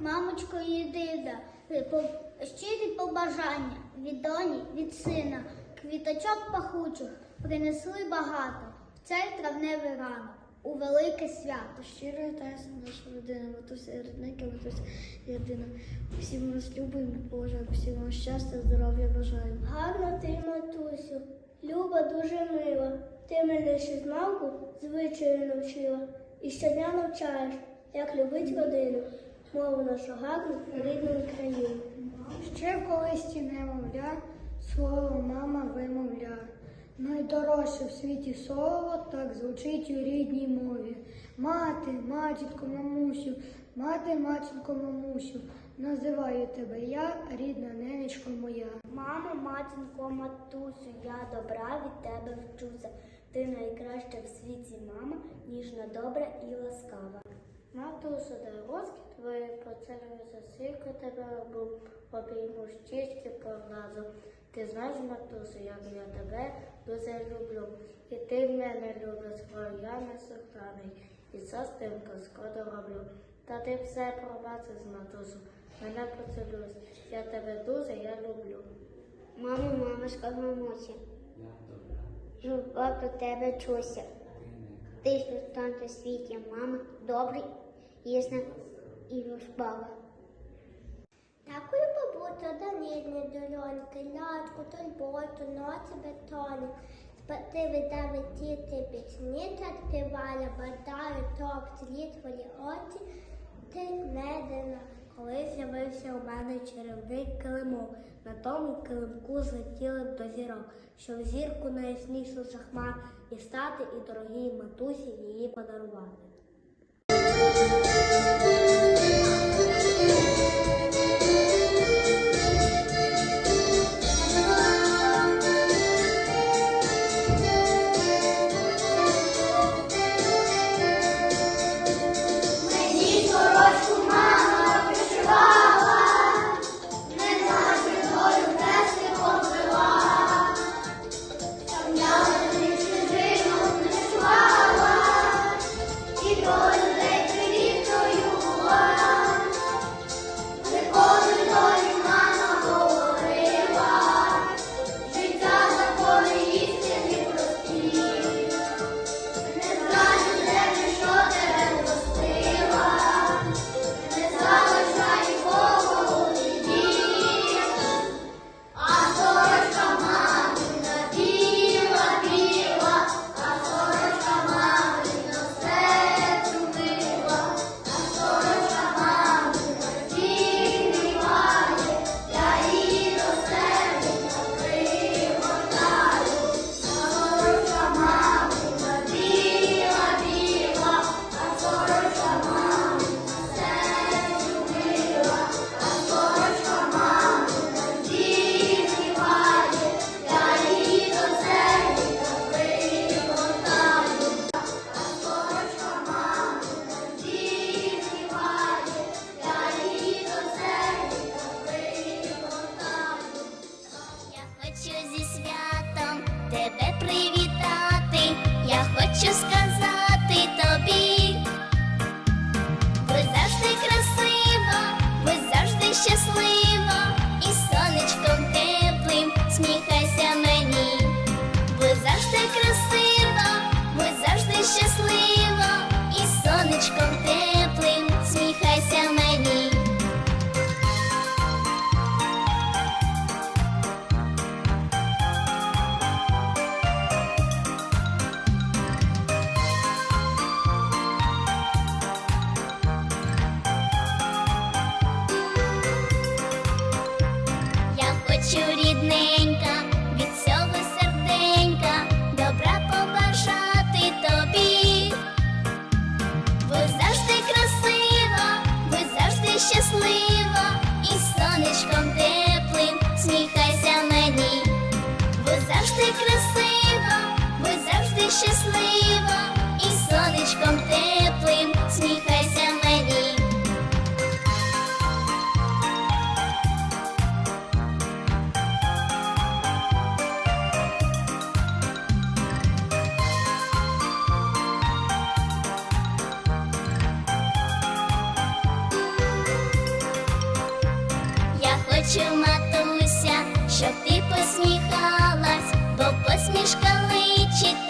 мамочко єдина, по- щирі побажання від доні, від сина, квіточок пахучих принесли багато в цей травневий ранок у велике свято. Щиро вітається наша родина, матуся рідненька, матуся і родина. Всім вас любимо, поважаємо, всім вам щастя, здоров'я бажаємо. Гарно ти, матусю, Люба дуже мила. Ти мене ще з малку звичаю навчила і щодня навчаєш, як любить родину, мову нашу гарну рідну Україну. Ще колись ті немовля, слово мама вимовля. Найдорожче в світі слово так звучить у рідній мові. Мати, матінко, мамусю, мати, матінко, мамусю. Називаю тебе я, рідна ненечко моя. Мамо, матінко, матусю, я добра від тебе вчуся. Ти найкраща в світі мама, ніжна, добра і ласкава. Матусю, дай розкіт твої поцілую засильку тебе обу, обійму щічки погладу. Ти знаєш, матусю, як я тебе дуже люблю. І ти мене любиш, бо я не сухраний. І це з тим скоро роблю. Та ти все пробачиш, матусю, мене поцілуєш. Я тебе дуже я люблю. Мамо, мамочка, мамуся, жива про тебе чуся. Ти ж в світі, мама, добрий, ясна і розбава. Дякую, бабусю, за ніжні дольонки, ласку, турботу, ноці бетони. Спасибі за діти пісні та співали, бажаю ток слід твої очі, ти не. Коли з'явився у мене чарівний килимок, на тому килимку злетіли до зірок, щоб зірку найяснішу за хмар і стати і дорогій матусі її подарувати. Красиво, ви завжди щасливо, і сонечком теплим сміхайся мені. Я хочу, матуся, щоб ти посміхалась, бо посмішка личить.